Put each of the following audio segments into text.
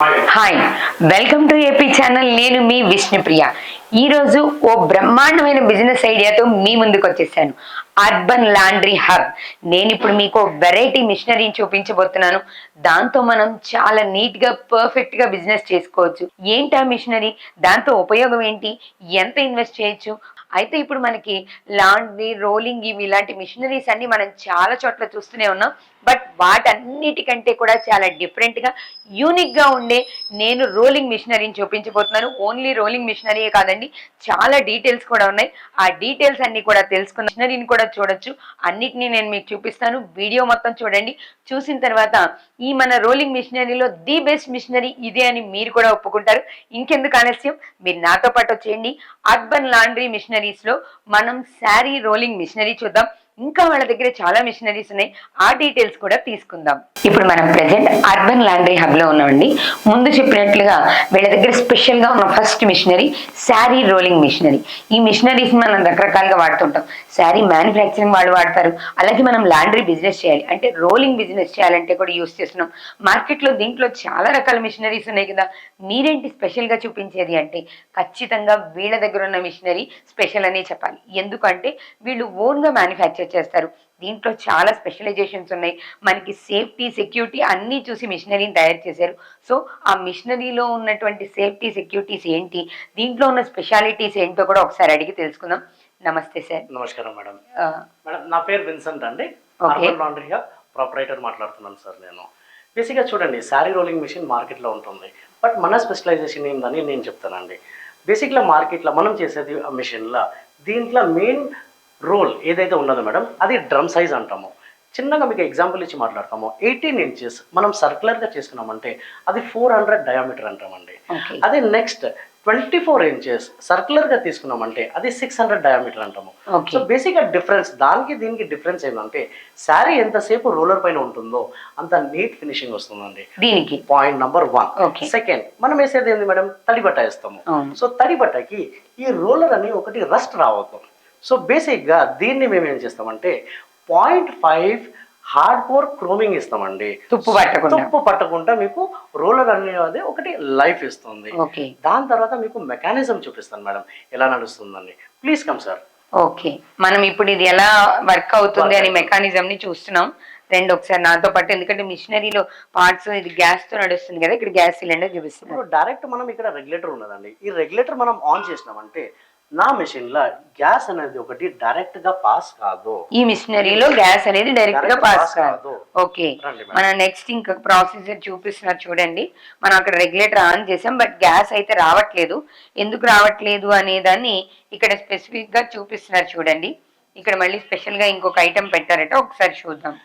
Hi welcome to AP channel నేను మీ విష్ణుప్రియ. ఈరోజు ఓ బ్రహ్మాండమైన బిజినెస్ ఐడియాతో మీ ముందుకు వచ్చేసాను. అర్బన్ లాండ్రీ హబ్ నేను ఇప్పుడు మీకు వెరైటీ మిషనరీని చూపించబోతున్నాను. దాంతో మనం చాలా నీట్గా పర్ఫెక్ట్గా బిజినెస్ చేసుకోవచ్చు. ఏంటి ఆ మిషనరీ దాంతో ఉపయోగం ఏంటి? ఎంత ఇన్వెస్ట్ చేయొచ్చు? అయితే ఇప్పుడు మనకి లాండ్రీ రోలింగ్ ఇవి ఇలాంటి మిషనరీస్ అన్ని మనం చాలా చోట్ల చూస్తూనే ఉన్నాం. బట్ వాటన్నిటికంటే కూడా చాలా డిఫరెంట్గా యూనిక్గా యూనిక్గా ఉండే నేను రోలింగ్ మిషనరీని చూపించబోతున్నాను. ఓన్లీ రోలింగ్ మిషనరీయే కాదండి చాలా డీటెయిల్స్ కూడా ఉన్నాయి. ఆ డీటెయిల్స్ అన్ని కూడా తెలుసుకున్న మిషనరీని కూడా చూడొచ్చు. అన్నిటినీ నేను మీకు చూపిస్తాను. వీడియో మొత్తం చూడండి. చూసిన తర్వాత ఈ మన రోలింగ్ మిషనరీలో ది బెస్ట్ మిషనరీ ఇదే అని మీరు కూడా ఒప్పుకుంటారు. ఇంకెందుకు ఆలస్యం? మీరు నాతో పాటు వచ్చేయండి. అర్బన్ లాండ్రీ మిషనరీస్లో మనం శారీ రోలింగ్ మిషనరీ చూద్దాం. ఇంకా వాళ్ళ దగ్గర చాలా మిషనరీస్ ఉన్నాయి. ఆ డీటెయిల్స్ కూడా తీసుకుందాం. ఇప్పుడు మనం ప్రెసెంట్ అర్బన్ లాండ్రీ హబ్లో ఉన్నామండి. ముందు చెప్పినట్లుగా వీళ్ళ దగ్గర స్పెషల్గా ఉన్న first machinery sari rolling machinery ఈ మిషనరీస్ మనం రకరకాలుగా వాడుతుంటాం. శారీ మ్యానుఫ్యాక్చరింగ్ వాళ్ళు వాడతారు. అలాగే మనం లాండ్రీ బిజినెస్ చేయాలి. అంటే రోలింగ్ బిజినెస్ చేయాలంటే కూడా యూస్ చేస్తున్నాం. మార్కెట్లో దీంట్లో చాలా రకాల మిషనరీస్ ఉన్నాయి కదా. మీరేంటి స్పెషల్గా చూపించేది అంటే ఖచ్చితంగా వీళ్ళ దగ్గర ఉన్న మిషనరీ స్పెషల్ అనే చెప్పాలి. ఎందుకంటే వీళ్ళు ఓన్గా మ్యానుఫ్యాక్చర్ చేస్తారు. దీంట్లో చాలా స్పెషలైజేషన్స్ ఉన్నాయి. మనకి సేఫ్టీ సెక్యూరిటీ అన్నీ చూసి మిషనరీని తయారు చేశారు. సో ఆ మిషనరీలో ఉన్నటువంటి సేఫ్టీ సెక్యూరిటీస్ ఏంటి? దీంట్లో ఉన్న స్పెషాలిటీస్ ఏంటో కూడా ఒకసారి అడిగి తెలుసుకుందాం. నమస్తే సార్. నమస్కారం మేడం. మేడం నా పేరు విన్సెంట్ అండి. లాండ్రీగా ప్రొపరేటర్ మాట్లాడుతున్నాను సార్ నేను. బేసిక్గా చూడండి శారీ రోలింగ్ మిషన్ మార్కెట్లో ఉంటుంది. బట్ మన స్పెషలైజేషన్ ఏందని నేను చెప్తానండి. బేసిక్గా మార్కెట్లో మనం చేసేది ఆ మిషన్లో దీంట్లో మెయిన్ రోల్ ఏదైతే ఉన్నదో మేడం అది డ్రమ్ సైజ్ అంటాము. చిన్నగా మీకు ఎగ్జాంపుల్ ఇచ్చి మాట్లాడతాము. ఎయిటీన్ ఇంచెస్ మనం సర్క్యులర్గా చేసుకున్నామంటే అది ఫోర్ హండ్రెడ్ డయామీటర్ అంటామండి. అదే నెక్స్ట్ ట్వంటీ ఫోర్ ఇంచెస్ సర్క్యులర్గా తీసుకున్నామంటే అది సిక్స్ హండ్రెడ్ డయామీటర్ అంటాము. సో బేసిక్గా డిఫరెన్స్ దానికి దీనికి డిఫరెన్స్ ఏంటంటే శారీ ఎంతసేపు రోలర్ పైన ఉంటుందో అంత నీట్ ఫినిషింగ్ వస్తుందండి. దీనికి? Point number one. సెకండ్ మనం వేసేది ఏంది మేడం? తడి బట్ట వేస్తాము. సో తడి బట్టకి ఈ రోలర్ అని ఒకటి రస్ట్ రావద్దు. సో బేసిక్గా దీన్ని మేము ఏం చేస్తామంటే point five hard core chroming ఇస్తామండి. తుప్పు పట్టకుండా. తుప్పు పట్టకుండా మీకు రోలర్ అనేది ఒకటి లైఫ్ ఇస్తుంది. ఓకే. దాని తర్వాత మీకు మెకానిజం చూపిస్తాను మేడం ఎలా నడుస్తుందని. Please come sir. ఓకే. మనం ఇప్పుడు ఇది ఎలా వర్క్ అవుతుంది అని. మెకానిజం ని చూస్తున్నాం. రెండు ఒకసారి నాతో పాటు ఎందుకంటే మిషనరీలో పార్ట్స్ ఇది గ్యాస్తో నడుస్తుంది కదా ఇక్కడ గ్యాస్ సిలిండర్ ఇప్పుడు డైరెక్ట్ మనం ఇక్కడ రెగ్యులేటర్ ఉన్నదండి. ఈ రెగ్యులేటర్ మనం ఆన్ చేసినామంటే నా మెషిన్లో గ్యాస్ అనేది ఒకటి డైరెక్ట్గా పాస్ కాదు. ఈ మిషనరీలో గ్యాస్ అనేది డైరెక్ట్గా పాస్ కాదు. ఓకే. మన నెక్స్ట్ ఇంకా ప్రాసెసర్ చూపిస్తున్నారు చూడండి. మనం అక్కడ రెగ్యులేటర్ ఆన్ చేసాం బట్ గ్యాస్ అయితే రావట్లేదు. ఎందుకు రావట్లేదు అనే దాన్ని ఇక్కడ స్పెసిఫిక్గా చూపిస్తున్నారు చూడండి. ఇక్కడ మళ్ళీ స్పెషల్గా ఇంకొక ఐటెం పెట్టారట ఒకసారి చూద్దాం.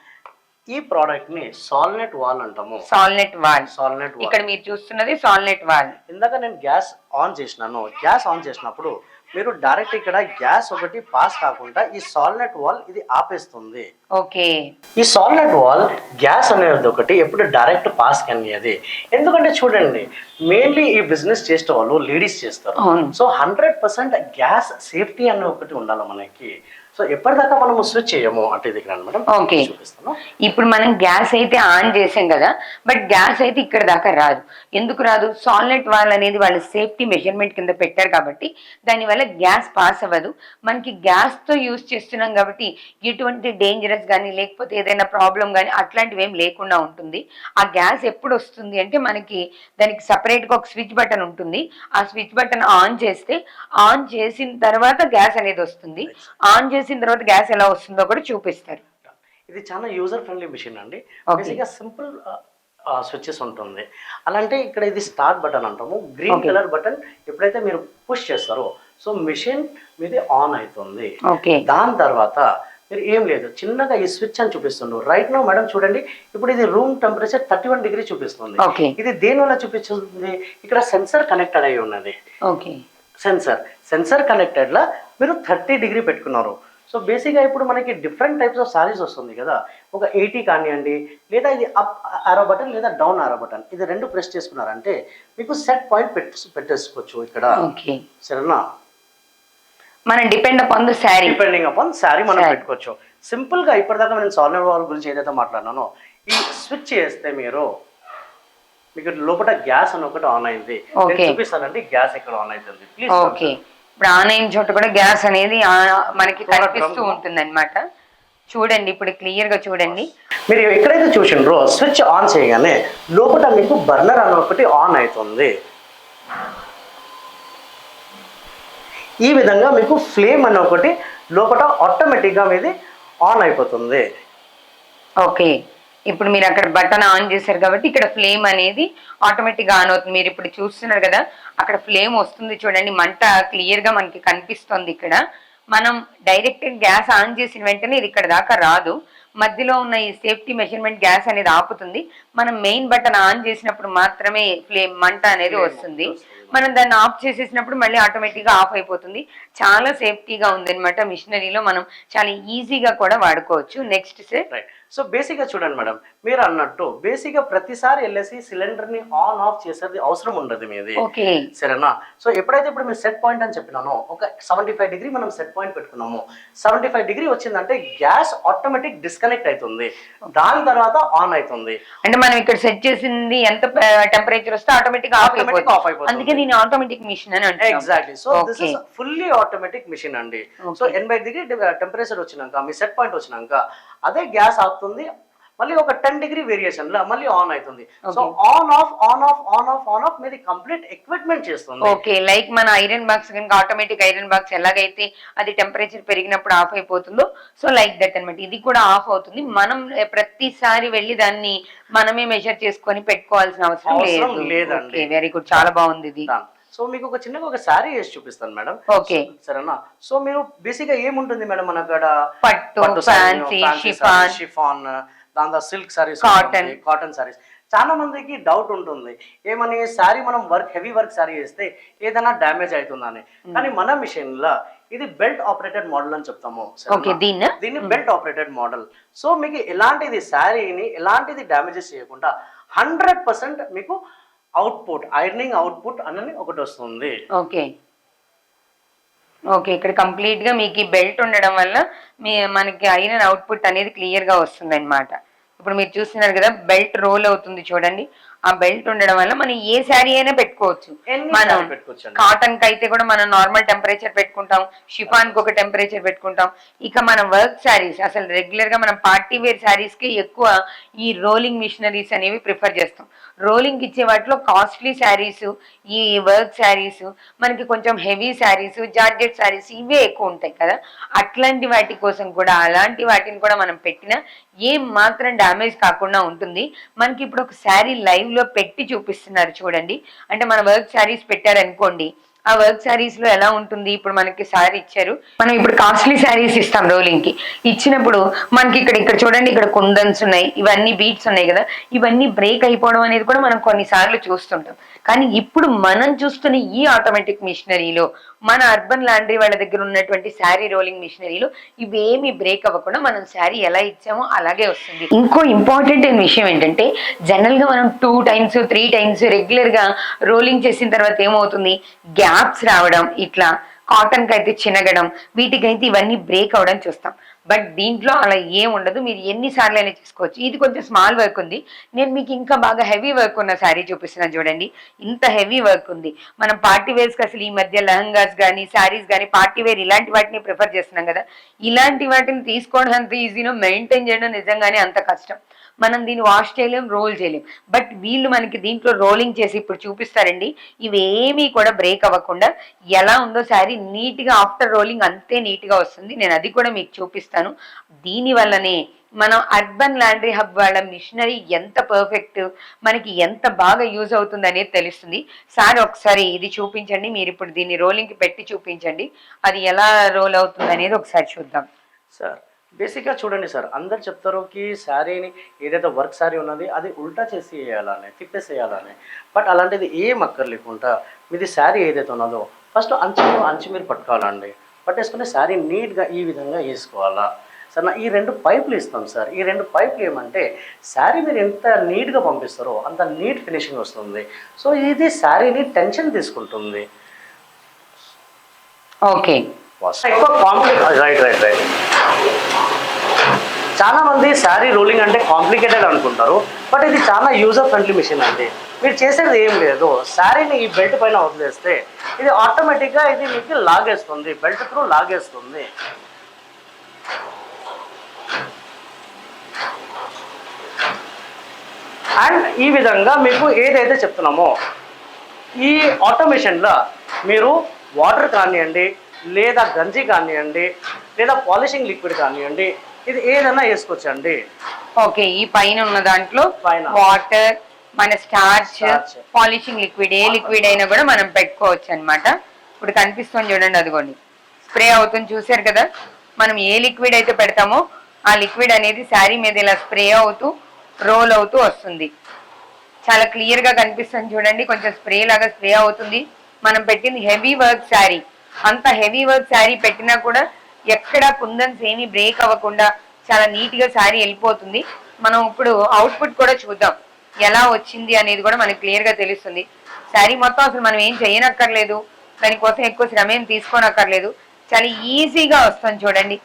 ఈ ప్రోడక్ట్ని సాల్నెట్ వాల్ అంటాము. Solenoid valve. Solenoid valve. ఇక్కడ మీరు చూస్తున్నది సాల్నెట్ వాల్. ఇందాక నేను గ్యాస్ ఆన్ చేసినాను. గ్యాస్ ఆన్ చేసినప్పుడు మీరు డైరెక్ట్ ఇక్కడ గ్యాస్ ఒకటి పాస్ కాకుండా ఈ సాల్నెట్ వాల్ ఇది ఆపేస్తుంది. ఓకే. ఈ సాలిడ్ వాల్ గ్యాస్ అనేది ఒకటి ఎప్పుడు డైరెక్ట్ పాస్ కనియది ఎందుకంటే చూడండి మెయిన్లీ ఈ బిజినెస్ చేసే వాళ్ళు లేడీస్ చేస్తారు. So hundred percent gas safety అనే ఒకటి ఉండాలి మనకి. సో ఎప్పటిదాకా మనము స్విచ్ చేయము అంటే ఇది మేడం Okay. చూపిస్తాను ఇప్పుడు మనం గ్యాస్ అయితే ఆన్ చేసాం కదా బట్ గ్యాస్ అయితే ఇక్కడ దాకా రాదు. ఎందుకు రాదు? సాల్నెట్ వాల్ అనేది వాళ్ళ సేఫ్టీ మెజర్మెంట్ కింద పెట్టారు కాబట్టి దానివల్ల గ్యాస్ పాస్ అవ్వదు. మనకి గ్యాస్తో యూజ్ చేస్తున్నాం కాబట్టి ఎటువంటి డేంజరస్ కానీ లేకపోతే ఏదైనా ప్రాబ్లం కానీ అట్లాంటివి ఏం లేకుండా ఉంటుంది. ఆ గ్యాస్ ఎప్పుడు వస్తుంది అంటే మనకి దానికి separate గా ఒక స్విచ్ బటన్ ఉంటుంది. ఆ స్విచ్ బటన్ ఆన్ చేస్తే ఆన్ చేసిన తర్వాత గ్యాస్ అనేది వస్తుంది. ఆన్ చేసిన తర్వాత గ్యాస్ ఎలా వస్తుందో కూడా చూపిస్తారు. ఇది చాలా యూజర్ ఫ్రెండ్లీ మిషన్ అండి. బేసిక్గా సింపుల్ స్విచ్చెస్ ఉంటుంది. అలాంటే ఇక్కడ ఇది స్టార్ట్ బటన్ అంటాము. గ్రీన్. కలర్ బటన్ ఎప్పుడైతే మీరు పుష్ చేస్తారో సో మిషన్ మీది ఆన్ అవుతుంది. దాని తర్వాత మీరు ఏం లేదు చిన్నగా ఈ స్విచ్ అని చూపిస్తుండ్రు రైట్ నో మేడం చూడండి ఇప్పుడు ఇది room temperature thirty one degree చూపిస్తుంది. ఇది దేని వల్ల చూపిస్తుంది? ఇక్కడ సెన్సర్ కనెక్టెడ్ అయి ఉన్నది. ఓకే సెన్సర్ సెన్సర్ కనెక్టెడ్ లా మీరు థర్టీ డిగ్రీ పెట్టుకున్నారు. సో బేసిక్గా ఇప్పుడు మనకి డిఫరెంట్ టైప్స్ ఆఫ్ సారీస్ వస్తుంది కదా. ఒక ఎయిటీ కానివ్వండి లేదా ఇది అప్ ఆరో బటన్ లేదా డౌన్ ఆరో బటన్ ఇది రెండు ప్రెస్ చేసుకున్నారంటే మీకు సెట్ పాయింట్ పెట్టు పెట్టేసుకోవచ్చు ఇక్కడ. సరేనా? మనం depend upon the sari depending upon sari మనం. పెట్టుకోవచ్చు. సింపుల్గా ఇప్పటిదాకా నేను సాల్నర్ వాల్ గురించి ఏదైతే మాట్లాడినానో ఈ స్విచ్ చేస్తే మీరు మీకు లోపల గ్యాస్ అని ఒకటి ఆన్ అయింది. చూపిస్తానండి గ్యాస్ ఎక్కడ ఆన్ అవుతుంది. Please okay. ఇప్పుడు ఆన్ అయిన చోట కూడా గ్యాస్ అనేది మనకి కనిపిస్తూ. ఉంటుంది చూడండి ఇప్పుడు క్లియర్గా చూడండి. మీరు ఎక్కడైతే చూసిండ్రో స్విచ్ ఆన్ చేయగానే లోపల మీకు బర్నర్ అని ఒకటి ఆన్ అవుతుంది. ఈ విధంగా మీకు ఫ్లేమ్ అని ఒకటి లోపల ఆటోమేటిక్గా మీది ఆన్ అయిపోతుంది. ఓకే. ఇప్పుడు మీరు అక్కడ బటన్ ఆన్ చేశారు కాబట్టి ఇక్కడ ఫ్లేమ్ అనేది ఆటోమేటిక్గా ఆన్ అవుతుంది. మీరు ఇప్పుడు చూస్తున్నారు కదా అక్కడ ఫ్లేమ్ వస్తుంది చూడండి మంట క్లియర్గా మనకి కనిపిస్తుంది ఇక్కడ. మనం డైరెక్ట్ గ్యాస్ ఆన్ చేసిన వెంటనే ఇది ఇక్కడ దాకా రాదు. మధ్యలో ఉన్న ఈ సేఫ్టీ మెజర్మెంట్ గ్యాస్ అనేది ఆపుతుంది. మనం మెయిన్ బటన్ ఆన్ చేసినప్పుడు మాత్రమే ఫ్లేమ్ మంట అనేది వస్తుంది. మనం దాన్ని ఆఫ్ చేసేసినప్పుడు మళ్ళీ ఆటోమేటిక్గా ఆఫ్ అయిపోతుంది. చాలా సేఫ్టీగా ఉంది అనమాట మిషనరీలో మనం చాలా ఈజీగా కూడా వాడుకోవచ్చు. నెక్స్ట్ సార్ రైట్ సో బేసిక్గా చూడండి మేడం మీరు అన్నట్టు బేసిక్గా ప్రతిసారి వెళ్ళేసి సిలిండర్ని ఆన్ ఆఫ్ చేసేది అవసరం ఉండదు మీది. సరేనా? సో ఎప్పుడైతే ఇప్పుడు మేము సెట్ పాయింట్ అని చెప్పినానో ఒక సెవెంటీ ఫైవ్ డిగ్రీ మనం సెట్ పాయింట్ పెట్టుకున్నాము. సెవెంటీ ఫైవ్ డిగ్రీ వచ్చిందంటే గ్యాస్ ఆటోమేటిక్ డిస్కనెక్ట్ అవుతుంది. దాని తర్వాత ఆన్ అవుతుంది. అంటే మనం ఇక్కడ సెట్ చేసింది ఎంత టెంపరేచర్ వస్తే ఆటోమేటిక్ ఆఫ్ Automatic అయిపోతుంది. అందుకే దీని ఆటోమేటిక్ మిషన్ అని exactly so this. Is fully automatic machine అండి. సో ఎనభై డిగ్రీ టెంపరేచర్ వచ్చినాక మీ సెట్ పాయింట్ వచ్చినాక అదే గ్యాస్ ఆపుతుంది మళ్ళీ ఒక టెన్ డిగ్రీ వేరియేషన్లో మళ్ళీ ఆన్ అవుతుంది. So. On off on off on off on off మీది కంప్లీట్ ఎక్విప్మెంట్ చేస్తుంది. ఓకే లైక్ మన ఐరన్ బాక్స్ కనుక ఆటోమేటిక్ ఐరన్ బాక్స్ ఎలాగైతే అది టెంపరేచర్ పెరిగినప్పుడు ఆఫ్ అయిపోతుందో సో లైక్ దట్ అన్నమాట. ఇది కూడా ఆఫ్ అవుతుంది. మనం ప్రతిసారి వెళ్ళి దాన్ని మనమే మెజర్ చేసుకొని పెట్టుకోవాల్సిన అవసరం అవసరం లేదు. లేదండి. వెరీ గుడ్ చాలా బాగుంది ఇది. సో మీకు ఒక చిన్నగా ఒక శారీ వేసి చూపిస్తాను మేడం. Okay. సరేనా? సో మీరు బేసిక్గా ఏముంటుంది మేడం మన అక్కడ పట్టు షిఫాన్ దాని silk sarees Cotton. Cotton sarees చాలా మందికి డౌట్ ఉంటుంది. ఏమని శారీ మనం వర్క్ హెవీ వర్క్ శారీ వేస్తే ఏదైనా డ్యామేజ్ అవుతుందని. కానీ మన మిషన్లో ఇది బెల్ట్ ఆపరేటెడ్ మోడల్ అని చెప్తాము? ఓకే దీన్ని? దీన్ని బెల్ట్ ఆపరేటెడ్ మోడల్ సో మీకు ఎలాంటిది శారీని ఎలాంటిది డ్యామేజెస్ చేయకుండా హండ్రెడ్ పర్సెంట్ మీకు అవుట్పుట్ ఐరనింగ్ అవుట్పుట్ అనేది ఒకటి వస్తుంది. ఓకే. ఓకే ఇక్కడ కంప్లీట్గా మీకు ఈ బెల్ట్ ఉండడం వల్ల మీ మనకి ఐరన్ అవుట్పుట్ అనేది క్లియర్గా వస్తుంది అనమాట ఇప్పుడు మీరు చూస్తున్నారు కదా బెల్ట్ రోల్ అవుతుంది చూడండి. ఆ బెల్ట్ ఉండడం వల్ల మనం ఏ శారీ అయినా పెట్టుకోవచ్చు. మనం. కాటన్కి అయితే కూడా మనం నార్మల్ టెంపరేచర్ పెట్టుకుంటాం షిఫాన్కి ఒక టెంపరేచర్ పెట్టుకుంటాం. ఇక మన వర్క్ శారీస్ అసలు రెగ్యులర్గా మనం పార్టీ వేర్ శారీస్కి ఎక్కువ ఈ రోలింగ్ మిషనరీస్ అనేవి ప్రిఫర్ చేస్తాం. రోలింగ్ ఇచ్చే వాటిలో కాస్ట్లీ శారీస్ ఈ వర్క్ శారీస్ మనకి కొంచెం హెవీ శారీస్ జార్జెట్ శారీస్ ఇవే ఎక్కువ ఉంటాయి కదా. అట్లాంటి వాటి కోసం కూడా అలాంటి వాటిని కూడా మనం పెట్టినా ఏం మాత్రం డ్యామేజ్ కాకుండా ఉంటుంది. మనకి ఇప్పుడు ఒక శారీ లైవ్లో పెట్టి చూపిస్తున్నారు చూడండి. అంటే మన వర్క్ శారీస్ పెట్టారనుకోండి ఆ వర్క్ శారీస్లో ఎలా ఉంటుంది? ఇప్పుడు మనకి శారీ ఇచ్చారు. మనం ఇప్పుడు కాస్ట్లీ శారీస్ ఇస్తాం రోలింగ్కి. ఇచ్చినప్పుడు మనకి ఇక్కడ ఇక్కడ చూడండి ఇక్కడ కుందన్స్ ఉన్నాయి. ఇవన్నీ బీట్స్ ఉన్నాయి కదా. ఇవన్నీ బ్రేక్ అయిపోవడం అనేది కూడా మనం కొన్నిసార్లు చూస్తుంటాం. కానీ ఇప్పుడు మనం చూస్తున్న ఈ ఆటోమేటిక్ మిషనరీలో మన అర్బన్ లాండ్రీ వాళ్ళ దగ్గర ఉన్నటువంటి శారీ రోలింగ్ మిషనరీలో ఇవేమి బ్రేక్ అవ్వకుండా మనం శారీ ఎలా ఇచ్చామో అలాగే వస్తుంది. ఇంకో ఇంపార్టెంట్ అయిన విషయం ఏంటంటే జనరల్గా మనం టూ టైమ్స్ త్రీ టైమ్స్ రెగ్యులర్గా రోలింగ్ చేసిన తర్వాత ఏమవుతుంది? గ్యాప్స్ రావడం ఇట్లా కాటన్ అయితే చినగడం వీటికైతే ఇవన్నీ బ్రేక్ అవడం చూస్తాం. బట్ దీంట్లో అలా ఏం ఉండదు. మీరు ఎన్నిసార్లు అయినా చేసుకోవచ్చు. ఇది కొంచెం స్మాల్ వర్క్ ఉంది. నేను మీకు ఇంకా బాగా హెవీ వర్క్ ఉన్న శారీ చూపిస్తున్నాను చూడండి. ఇంత హెవీ వర్క్ ఉంది. మనం పార్టీ వేర్స్కి అసలు ఈ మధ్య లెహంగాస్ కానీ శారీస్ కానీ పార్టీ వేర్ ఇలాంటి వాటిని ప్రిఫర్ చేస్తున్నాం కదా. ఇలాంటి వాటిని తీసుకోవడం అంత ఈజీనో మెయింటైన్ చేయడం నిజంగానే అంత కష్టం. మనం దీన్ని వాష్ చేయలేం రోల్ చేయలేం. బట్ వీళ్ళు మనకి దీంట్లో రోలింగ్ చేసి ఇప్పుడు చూపిస్తారండి. ఇవేమీ కూడా బ్రేక్ అవ్వకుండా ఎలా ఉందో శారీ నీట్గా ఆఫ్టర్ రోలింగ్ అంతే నీట్గా వస్తుంది. నేను అది కూడా మీకు చూపిస్తాను. దీని వల్లనే మనం అర్బన్ లాండ్రీ హబ్ వాళ్ళ మిషనరీ ఎంత పర్ఫెక్ట్ మనకి ఎంత బాగా యూజ్ అవుతుంది అనేది తెలుస్తుంది. సార్ ఒకసారి ఇది చూపించండి. మీరు ఇప్పుడు దీన్ని రోలింగ్కి పెట్టి చూపించండి. అది ఎలా రోల్ అవుతుంది అనేది ఒకసారి చూద్దాం. సార్ బేసిక్గా చూడండి సార్ అందరు చెప్తారు కి శారీని ఏదైతే వర్క్ శారీ ఉన్నది అది ఉల్టా చేసి వేయాలని తిప్పేసేయాలని. బట్ అలాంటిది ఏం అక్కర్లేకుండా మీది శారీ ఏదైతే ఉన్నదో ఫస్ట్ అంచు అంచు మీరు పట్టుకోవాలండి. పట్టేసుకుని శారీ నీట్గా ఈ విధంగా వేసుకోవాలా. సార్ నా ఈ రెండు పైపులు ఇస్తాం సార్. ఈ రెండు పైపులు ఏమంటే శారీ మీరు ఎంత నీట్గా పంపిస్తారో అంత నీట్ ఫినిషింగ్ వస్తుంది. సో ఇది శారీని టెన్షన్ తీసుకుంటుంది. ఓకే ఎక్కువ కాంప్లికేట్ రైట్ రైట్ రైట్ చాలా మంది శారీ రోలింగ్ అంటే కాంప్లికేటెడ్ అనుకుంటారు బట్ ఇది చాలా యూజర్ ఫ్రెండ్లీ మిషన్ అండి. మీరు చేసేది ఏం లేదు. శారీని ఈ బెల్ట్ పైన వదిలేస్తే ఇది ఆటోమేటిక్గా ఇది మీకు లాగేస్తుంది బెల్ట్ త్రూ లాగేస్తుంది. అండ్ ఈ విధంగా మీకు ఏదైతే చెప్తున్నామో ఈ ఆటోమేషన్లో మీరు వాటర్ కానివ్వండి లేదా గంజి కానివ్వండి లేదా పాలిషింగ్ లిక్విడ్ కానివ్వండి ఇది ఏదైనా వేసుకోవచ్చండి. ఓకే ఈ పైన ఉన్న దాంట్లో. వాటర్ మన స్టార్చ్. పాలిషింగ్ లిక్విడ్ ఏ లిక్విడ్ అయినా కూడా మనం పెట్టుకోవచ్చు అన్నమాట. ఇప్పుడు కనిపిస్తుంది చూడండి అదిగోండి. స్ప్రే అవుతుంది చూసారు కదా? మనం ఏ లిక్విడ్ అయితే పెడతామో ఆ లిక్విడ్ అనేది శారీ మీద ఇలా స్ప్రే అవుతూ రోల్ అవుతూ వస్తుంది. చాలా క్లియర్గా కనిపిస్తుంది చూడండి కొంచెం స్ప్రే లాగా స్ప్రే అవుతుంది. మనం పెట్టింది హెవీ వర్క్ శారీ. అంత హెవీ వర్క్ శారీ పెట్టినా కూడా ఎక్కడ కుందన్స్ ఏమి బ్రేక్ అవ్వకుండా చాలా నీట్గా శారీ వెళ్ళిపోతుంది. మనం ఇప్పుడు అవుట్పుట్ కూడా చూద్దాం. ఎలా వచ్చింది అనేది కూడా మనకి క్లియర్గా తెలుస్తుంది. శారీ మొత్తం అసలు మనం ఏం చేయనక్కర్లేదు. దానికోసం ఎక్కువ శ్రమ ఏం తీసుకోనక్కర్లేదు. చాలా ఈజీగా వస్తుంది చూడండి.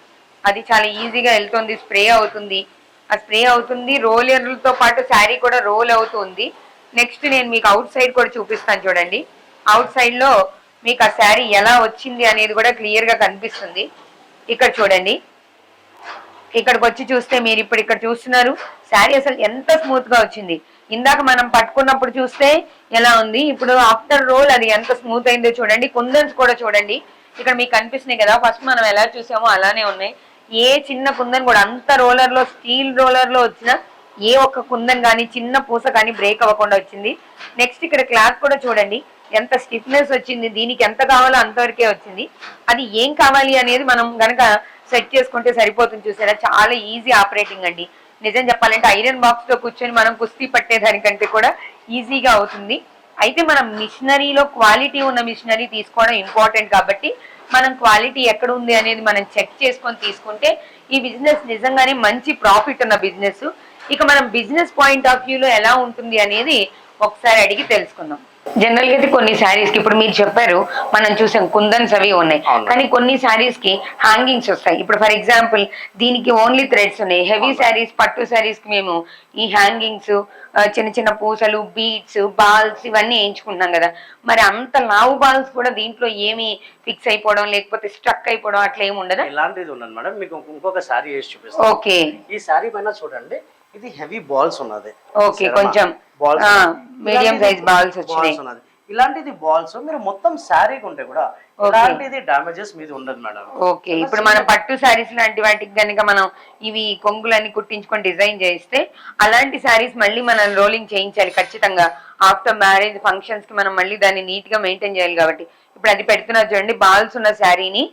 అది చాలా ఈజీగా వెళ్తుంది స్ప్రే అవుతుంది. ఆ స్ప్రే అవుతుంది రోలర్లతో పాటు శారీ కూడా రోల్ అవుతుంది. నెక్స్ట్ నేను మీకు అవుట్ సైడ్ కూడా చూపిస్తాను చూడండి. అవుట్ సైడ్లో మీకు ఆ శారీ ఎలా వచ్చింది అనేది కూడా క్లియర్గా కనిపిస్తుంది. ఇక్కడ చూడండి. ఇక్కడికి వచ్చి చూస్తే మీరు ఇప్పుడు ఇక్కడ చూస్తున్నారు. శారీ అసలు ఎంత స్మూత్గా వచ్చింది. ఇందాక మనం పట్టుకున్నప్పుడు చూస్తే ఎలా ఉంది. ఇప్పుడు ఆఫ్టర్ రోల్ అది ఎంత స్మూత్ అయిందో చూడండి. కుందన్స్ కూడా చూడండి. ఇక్కడ మీకు కనిపిస్తున్నాయి కదా. ఫస్ట్ మనం ఎలా చూసామో అలానే ఉన్నాయి. ఏ చిన్న కుందన్ కూడా అంత రోలర్లో స్టీల్ రోలర్లో వచ్చిన ఏ ఒక్క కుందన్ కానీ చిన్న పూస కానీ బ్రేక్ అవ్వకుండా వచ్చింది. నెక్స్ట్ ఇక్కడ క్లాత్ కూడా చూడండి. ఎంత స్టిఫ్నెస్ వచ్చింది దీనికి ఎంత కావాలో అంతవరకే వచ్చింది. అది ఏం కావాలి అనేది మనం గనక సెట్ చేసుకుంటే సరిపోతుంది చూసారా? చాలా ఈజీ ఆపరేటింగ్ అండి. నిజం చెప్పాలంటే ఐరన్ బాక్స్లో కూర్చొని మనం కుస్తీ పట్టేదానికంటే కూడా ఈజీగా అవుతుంది. అయితే మనం మిషనరీలో క్వాలిటీ ఉన్న మిషనరీ తీసుకోవడం ఇంపార్టెంట్ కాబట్టి మనం క్వాలిటీ ఎక్కడ ఉంది అనేది మనం చెక్ చేసుకొని తీసుకుంటే ఈ బిజినెస్ నిజంగానే మంచి ప్రాఫిట్ ఉన్న బిజినెస్ ఇక మనం బిజినెస్ పాయింట్ ఆఫ్ వ్యూలో ఎలా ఉంటుంది అనేది ఒకసారి అడిగి తెలుసుకుందాం. జనరల్గా అయితే కొన్ని శారీస్కి ఇప్పుడు మీరు చెప్పారు మనం చూసాం కుందన్స్ అవి ఉన్నాయి. కానీ కొన్ని శారీస్కి హ్యాంగింగ్స్ వస్తాయి. ఇప్పుడు ఫర్ ఎగ్జాంపుల్ దీనికి ఓన్లీ థ్రెడ్స్ ఉన్నాయి. హెవీ శారీస్ పట్టు శారీస్కి మేము ఈ హ్యాంగింగ్స్ చిన్న చిన్న పూసలు బీడ్స్ బాల్స్ ఇవన్నీ వేయించుకుంటున్నాం కదా. మరి అంత లావు బాల్స్ కూడా దీంట్లో ఏమి ఫిక్స్ అయిపోవడం లేకపోతే స్ట్రక్ అయిపోవడం అట్లా ఏమి ఉండదా? ఇలాంటిది ఉన్నది మేడం. మీకు ఇంకొక శారీ వేసి చూపిస్తాను. ఓకే ఈ శారీ పైన చూడండి. ఇది హెవీ బాల్స్ ఉన్నది. ఓకే కొంచెం బాల్స్ మీడియం సైజ్ బాల్స్ వచ్చినాయి. ఉన్నది. ఇలాంటిది బాల్స్ మీరు మొత్తం శారీకి ఉంటే కూడా. ఇలాంటిది డామేజెస్ మీద ఉండదు మేడం ఓకే ఇప్పుడు మనం పట్టు శారీస్ లాంటి వాటికి కనుక మనం ఇవి కొంగులన్నీ కుట్టించుకొని డిజైన్ చేస్తే అలాంటి శారీస్ మళ్ళీ మనం రోలింగ్ చేయించాలి. ఖచ్చితంగా ఆఫ్టర్ మ్యారేజ్ ఫంక్షన్స్కి మనం మళ్ళీ దాన్ని నీట్గా మెయింటైన్ చేయాలి కాబట్టి. ఇప్పుడు అది పెడుతున్నారు చూడండి బాల్స్ ఉన్న శారీని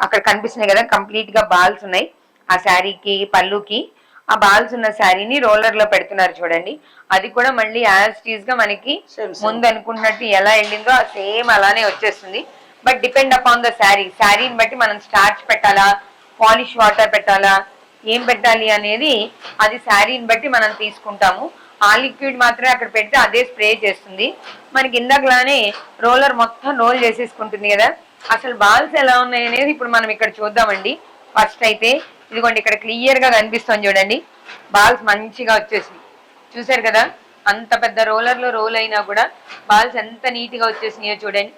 అక్కడ కనిపిస్తున్నాయి కదా కంప్లీట్గా బాల్స్ ఉన్నాయి. ఆ శారీకి పళ్ళుకి ఆ బాల్స్ ఉన్న శారీని రోలర్లో పెడుతున్నారు చూడండి. అది కూడా మళ్ళీ యాజ్ టీజ్గా మనకి. ముందు అనుకున్నట్టు ఎలా వెళ్ళిందో సేమ్ అలానే వచ్చేస్తుంది. But depend upon the sari శారీని బట్టి మనం స్టార్చ్ పెట్టాలా? పాలిష్ వాటర్ పెట్టాలా? ఏం పెట్టాలి అనేది అది శారీని బట్టి మనం తీసుకుంటాము. ఆ లిక్విడ్ మాత్రమే అక్కడ పెడితే అదే స్ప్రే చేస్తుంది. మనకి ఇందాకలానే రోలర్ మొత్తం రోల్ చేసేసుకుంటుంది కదా. అసలు బాల్స్ ఎలా ఉన్నాయి అనేది ఇప్పుడు మనం ఇక్కడ చూద్దామండి. ఫస్ట్ అయితే ఇదిగోండి ఇక్కడ క్లియర్గా కనిపిస్తుంది చూడండి. బాల్స్ మంచిగా వచ్చేసి చూసారు కదా? అంత పెద్ద రోలర్లో రోల్ అయినా కూడా బాల్స్ ఎంత నీట్గా వచ్చేసినాయో చూడండి.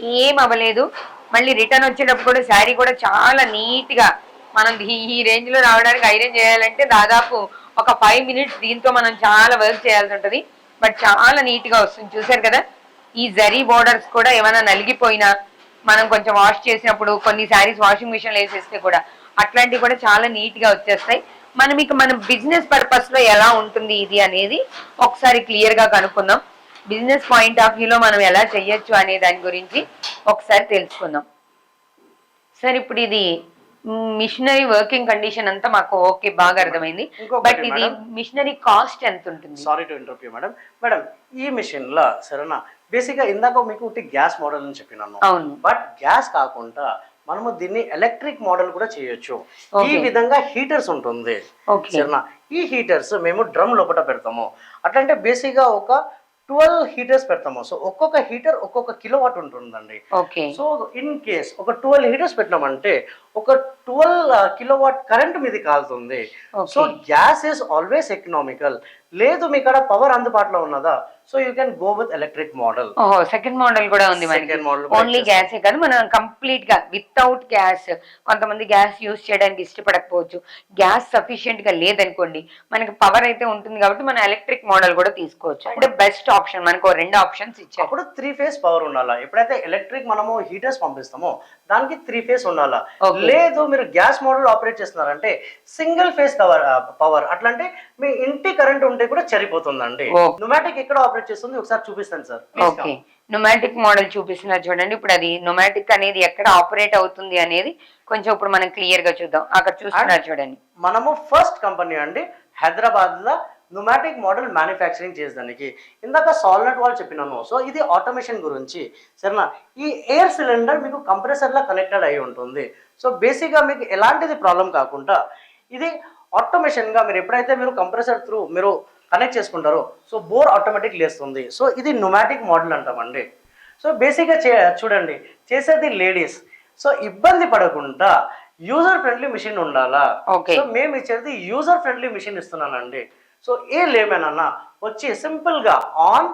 ఏం అవ్వలేదు. మళ్ళీ రిటర్న్ వచ్చేటప్పుడు కూడా శారీ కూడా చాలా నీట్గా మనం ఈ- రేంజ్లో రావడానికి ఐరన్ చేయాలంటే దాదాపు ఒక ఫైవ్ మినిట్స్ దీంతో మనం చాలా వర్క్ చేయాల్సి ఉంటుంది. బట్ చాలా నీట్గా వస్తుంది. చూసారు కదా? ఈ జరీ బోర్డర్స్ కూడా ఏమైనా నలిగిపోయినా మనం కొంచెం వాష్ చేసినప్పుడు కొన్ని శారీస్ వాషింగ్ మిషన్ వేసేస్తే కూడా అట్లాంటివి కూడా చాలా నీట్గా వచ్చేస్తాయి. మనం ఇక మన బిజినెస్ పర్పస్లో ఎలా ఉంటుంది ఇది అనేది ఒకసారి క్లియర్గా కనుక్కుందాం. బిజినెస్ పాయింట్ ఆఫ్ వ్యూలో మనం ఎలా చెయ్యొచ్చు అనే దాని గురించి ఒకసారి తెలుసుకుందాం. సార్ ఇప్పుడు ఇది మిషనరీ వర్కింగ్ కండిషన్ అంతా మాకు ఓకే బాగా అర్థమైంది. బట్ ఇది. మిషనరీ కాస్ట్ ఎంత ఉంటుంది sorry to interview madam. Madam ఈ మిషన్లో సరేనా? బేసిక్గా ఇందాక మీకు గ్యాస్ మోడల్ అని చెప్పినాను. అవును. బట్ గ్యాస్ కాకుండా మనము దీన్ని ఎలక్ట్రిక్ మోడల్ కూడా చేయొచ్చు. ఈ. విధంగా హీటర్స్ ఉంటుంది. ఓకే. సరేనా? ఈ హీటర్స్ మేము డ్రమ్ లోపల పెడతాము. అట్లంటే బేసిక్గా ఒక ట్వెల్వ్ హీటర్స్ పెడతాము. సో ఒక్కొక్క హీటర్ ఒక్కొక్క కిలో వాట్ ఉంటుందండి. ఓకే. సో ఇన్ కేస్ ఒక ట్వెల్వ్ హీటర్స్ పెట్టినామంటే ఒక ట్వెల్వ్ కిలో వాట్ కరెంట్ మీది కాలుతుంది. So gas is always economical. లేదు మీ పవర్ అందుబాటులో ఉన్నదా? So you can go with electric model ఓహో సెకండ్ మోడల్ కూడా ఉంది కూడా ఓన్లీ గ్యాసే కాదు మనం కంప్లీట్గా వితౌట్ గ్యాస్ కొంతమంది గ్యాస్ యూస్ చేయడానికి ఇష్టపడకపోవచ్చు. గ్యాస్ సఫిషియెంట్గా లేదనుకోండి మనకి పవర్ అయితే ఉంటుంది కాబట్టి మనం ఎలక్ట్రిక్ మోడల్ కూడా తీసుకోవచ్చు. అంటే బెస్ట్ ఆప్షన్ మనకు రెండు ఆప్షన్స్ ఇచ్చారు. అప్పుడు త్రీ ఫేస్ పవర్ ఉండాలా? ఎప్పుడైతే ఎలక్ట్రిక్ మనము హీటర్స్ పంపిస్తామో దానికి త్రీ ఫేస్ ఉండాలా. లేదు మీరు గ్యాస్ మోడల్ ఆపరేట్ చేస్తున్నారంటే సింగిల్ ఫేస్ కవర్ పవర్ అట్లా అంటే మీ ఇంటి కరెంట్ ఉంటే కూడా సరిపోతుందండి Oh. న్యూమాటిక్ ఎక్కడ ఆపరేట్ చేస్తుంది ఒకసారి చూపిస్తాను సార్. ఓకే. నొమాటిక్ మోడల్ చూపిస్తున్నారు చూడండి. ఇప్పుడు అది నొమాటిక్ అనేది ఎక్కడ ఆపరేట్ అవుతుంది అనేది కొంచెం ఇప్పుడు మనం క్లియర్గా చూద్దాం. అక్కడ చూస్తున్నారు చూడండి. మనము ఫస్ట్ కంపెనీ అండి హైదరాబాద్లో న్యూమాటిక్ మోడల్ మ్యానుఫ్యాక్చరింగ్ చేసేదానికి. ఇందాక సాల్నట్ వాళ్ళు చెప్పినాను. సో ఇది ఆటోమేషన్ గురించి. సరేనా? ఈ ఎయిర్ సిలిండర్ మీకు కంప్రెసర్ లా కనెక్టెడ్ అయి ఉంటుంది. సో బేసిక్గా మీకు ఎలాంటిది ప్రాబ్లం కాకుండా ఇది ఆటోమేషన్గా మీరు ఎప్పుడైతే మీరు కంప్రెసర్ త్రూ మీరు కనెక్ట్ చేసుకుంటారో. సో బోర్ ఆటోమేటిక్ లేస్తుంది. సో ఇది న్యూమాటిక్ మోడల్ అంటామండి. సో బేసిక్గా చే చూడండి. చేసేది లేడీస్ సో ఇబ్బంది పడకుండా యూజర్ ఫ్రెండ్లీ మిషన్ ఉండాలా. సో మేము ఇచ్చేది యూజర్ ఫ్రెండ్లీ మిషన్ ఇస్తున్నానండి. సో ఏ లేమేనన్నా వచ్చి సింపుల్గా ఆన్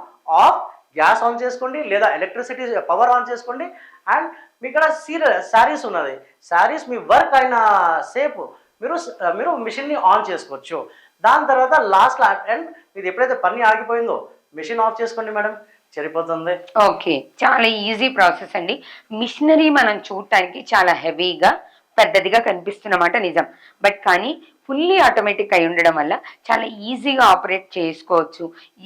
ఆఫ్ గ్యాస్ ఆన్ చేసుకోండి లేదా ఎలక్ట్రిసిటీ పవర్ ఆన్ చేసుకోండి. అండ్ మీ ఇక్కడ సీర శారీస్ ఉన్నది. శారీస్ మీ వర్క్ అయిన సేపు మీరు మీరు మిషన్ని ఆన్ చేసుకోవచ్చు. దాని తర్వాత లాస్ట్ అండ్ ఇది ఎప్పుడైతే పని ఆగిపోయిందో మిషన్ ఆఫ్ చేసుకోండి మేడం. సరిపోతుంది. ఓకే చాలా ఈజీ ప్రాసెస్ అండి. మిషనరీ మనం చూడటానికి చాలా హెవీగా పెద్దదిగా కనిపిస్తున్నమాట నిజం. బట్ కానీ ఫుల్లీ ఆటోమేటిక్ అయి ఉండడం వల్ల చాలా ఈజీగా ఆపరేట్ చేసుకోవచ్చు.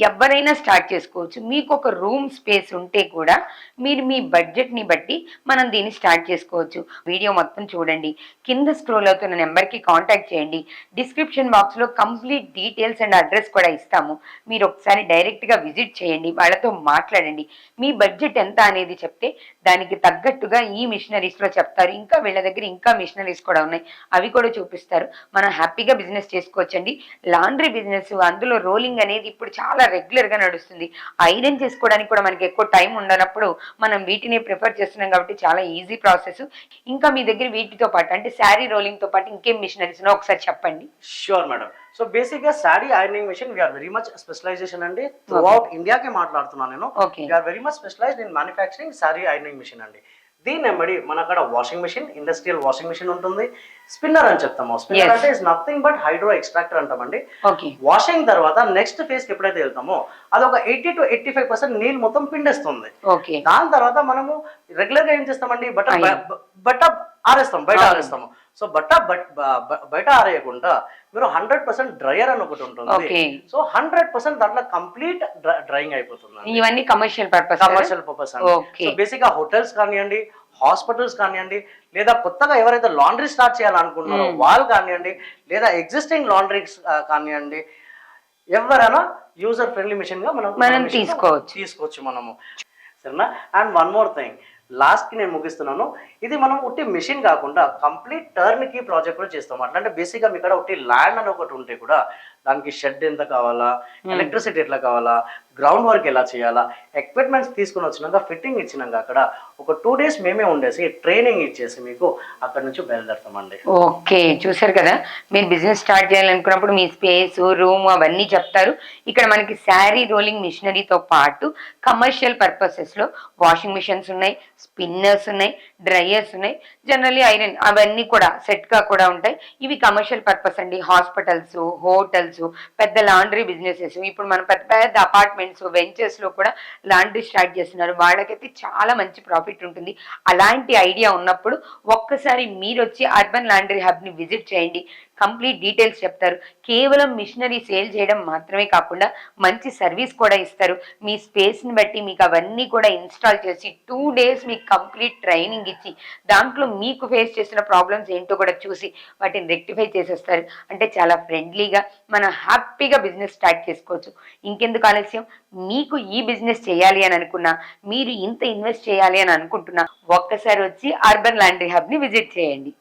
ఎవరైనా స్టార్ట్ చేసుకోవచ్చు. మీకు ఒక రూమ్ స్పేస్ ఉంటే కూడా మీరు మీ బడ్జెట్ని బట్టి మనం దీన్ని స్టార్ట్ చేసుకోవచ్చు. వీడియో మొత్తం చూడండి. కింద స్క్రోల్ అవుతున్న నెంబర్కి కాంటాక్ట్ చేయండి. డిస్క్రిప్షన్ బాక్స్లో కంప్లీట్ డీటెయిల్స్ అండ్ అడ్రస్ కూడా ఇస్తాము. మీరు ఒకసారి డైరెక్ట్గా విజిట్ చేయండి. వాళ్ళతో మాట్లాడండి. మీ బడ్జెట్ ఎంత అనేది చెప్తే దానికి తగ్గట్టుగా ఈ మిషనరీస్లో చెప్తారు. ఇంకా వీళ్ళ దగ్గర ఇంకా మిషనరీస్ కూడా ఉన్నాయి. అవి కూడా చూపిస్తారు. మనం హ్యాపీగా బిజినెస్ చేసుకోవచ్చండి. లాండ్రీ బిజినెస్ అందులో రోలింగ్ అనేది ఇప్పుడు చాలా రెగ్యులర్గా నడుస్తుంది. ఐరన్ చేసుకోవడానికి కూడా మనకి ఎక్కువ టైం ఉండనప్పుడు మనం వీటినే ప్రిఫర్ చేస్తున్నాం కాబట్టి చాలా ఈజీ ప్రాసెస్. ఇంకా మీ దగ్గర వీటితో పాటు అంటే శారీ రోలింగ్తో పాటు ఇంకేం మిషనరీస్ ఒకసారి చెప్పండి. ష్యూర్ మేడం సో బేసిక్గా sari ironing machine we are very much specialization అండి. త్రూ అవుట్ ఇండియాకే మాట్లాడుతున్నాను నేను. We are very much specialized in manufacturing sari ironing machine అండి. దీని వెంబడి మన అక్కడ washing machine industrial washing machine ఉంటుంది. స్పిన్నర్ అని చెప్తాము స్పిన్నర్. అంటే is nothing but hydro extractor అంటామండి. వాషింగ్ తర్వాత నెక్స్ట్ ఫేజ్కి ఎప్పుడైతే వెళ్తామో అది ఒక eighty to eighty five percent నీళ్ళు మొత్తం పిండేస్తుంది. దాని తర్వాత మనము రెగ్యులర్గా ఏం చేస్తామండి? బట్ట బట్ట ఆరేస్తాం బయట. ఆరేస్తాము. సో బట్ట బట్- బయట ఆరేయకుండా మీరు హండ్రెడ్ పర్సెంట్ డ్రయర్ అని ఒకటి ఉంటుంది. సో హండ్రెడ్ పర్సెంట్ దాంట్లో కంప్లీట్ డ్రైయింగ్ అయిపోతుంది ఇవన్నీ కమర్షియల్ పర్పస్ కమర్షియల్ పర్పస్ బేసిక్గా హోటల్స్ కానివ్వండి హాస్పిటల్స్ కానివ్వండి లేదా కొత్తగా ఎవరైతే లాండ్రీ స్టార్ట్ చేయాలనుకుంటున్నారో. వాళ్ళు కానివ్వండి లేదా ఎగ్జిస్టింగ్ లాండ్రీస్ కానివ్వండి ఎవరైనా యూజర్ ఫ్రెండ్లీ మిషన్గా మనం తీసుకోవచ్చు. తీసుకోవచ్చు మనము సరేనా అండ్ వన్ మోర్ థింగ్ లాస్ట్కి నేను ముగిస్తున్నాను ఇది మనం ఉట్టి మిషన్ కాకుండా కంప్లీట్ టర్న్కి ప్రాజెక్ట్ కూడా చేస్తాం అట్లా అంటే బేసిక్గా మీ ఇక్కడ ఉట్టి ల్యాండ్ అని ఒకటి ఉంటే కూడా దానికి షెడ్ ఎంత కావాలా? ఎలక్ట్రిసిటీ ఎట్లా కావాలా? గ్రౌండ్ వర్క్ ఎలా చేయాలా? ఎక్విప్మెంట్స్ తీసుకుని వచ్చినాక ఫిట్టింగ్ ఇచ్చినాక అక్కడ ఒక టూ డేస్ మేమే ఉండేసి ట్రైనింగ్ ఇచ్చేసి మీకు అక్కడ నుంచి బయలుదేరుతామండి. ఓకే చూసారు కదా? మీరు బిజినెస్ స్టార్ట్ చేయాలనుకున్నప్పుడు మీ స్పేస్ రూమ్ అవన్నీ చెప్తారు. ఇక్కడ మనకి శారీ రోలింగ్ మిషనరీతో పాటు కమర్షియల్ పర్పసెస్లో వాషింగ్ మిషన్స్ ఉన్నాయి స్పిన్నర్స్ ఉన్నాయి డ్రైయర్స్ ఉన్నాయి జనరల్లీ ఐరన్ అవన్నీ కూడా సెట్గా కూడా ఉంటాయి. ఇవి కమర్షియల్ పర్పస్ అండి. హాస్పిటల్స్ హోటల్స్ పెద్ద లాండ్రీ బిజినెసెస్ ఇప్పుడు మన పెద్ద పెద్ద అపార్ట్మెంట్స్ వెంచర్స్లో కూడా లాండ్రీ స్టార్ట్ చేస్తున్నారు. వాళ్ళకైతే చాలా మంచి ప్రాఫిట్ ఉంటుంది. అలాంటి ఐడియా ఉన్నప్పుడు ఒక్కసారి మీరు వచ్చి అర్బన్ లాండ్రీ హబ్ని విజిట్ చేయండి. కంప్లీట్ డీటెయిల్స్ చెప్తారు. కేవలం మిషనరీ సేల్ చేయడం మాత్రమే కాకుండా మంచి సర్వీస్ కూడా ఇస్తారు. మీ స్పేస్ని బట్టి మీకు అవన్నీ కూడా ఇన్స్టాల్ చేసి టూ డేస్ మీకు కంప్లీట్ ట్రైనింగ్ ఇచ్చి దాంట్లో మీకు ఫేస్ చేసిన ప్రాబ్లమ్స్ ఏంటో కూడా చూసి వాటిని రెక్టిఫై చేసేస్తారు. అంటే చాలా ఫ్రెండ్లీగా మనం హ్యాపీగా బిజినెస్ స్టార్ట్ చేసుకోవచ్చు. ఇంకెందుకు ఆలస్యం? మీకు ఈ బిజినెస్ చేయాలి అని అనుకున్నా మీరు ఇంత ఇన్వెస్ట్ చేయాలి అని అనుకుంటున్నా ఒక్కసారి వచ్చి అర్బన్ లాండ్రీ హబ్ని విజిట్ చేయండి.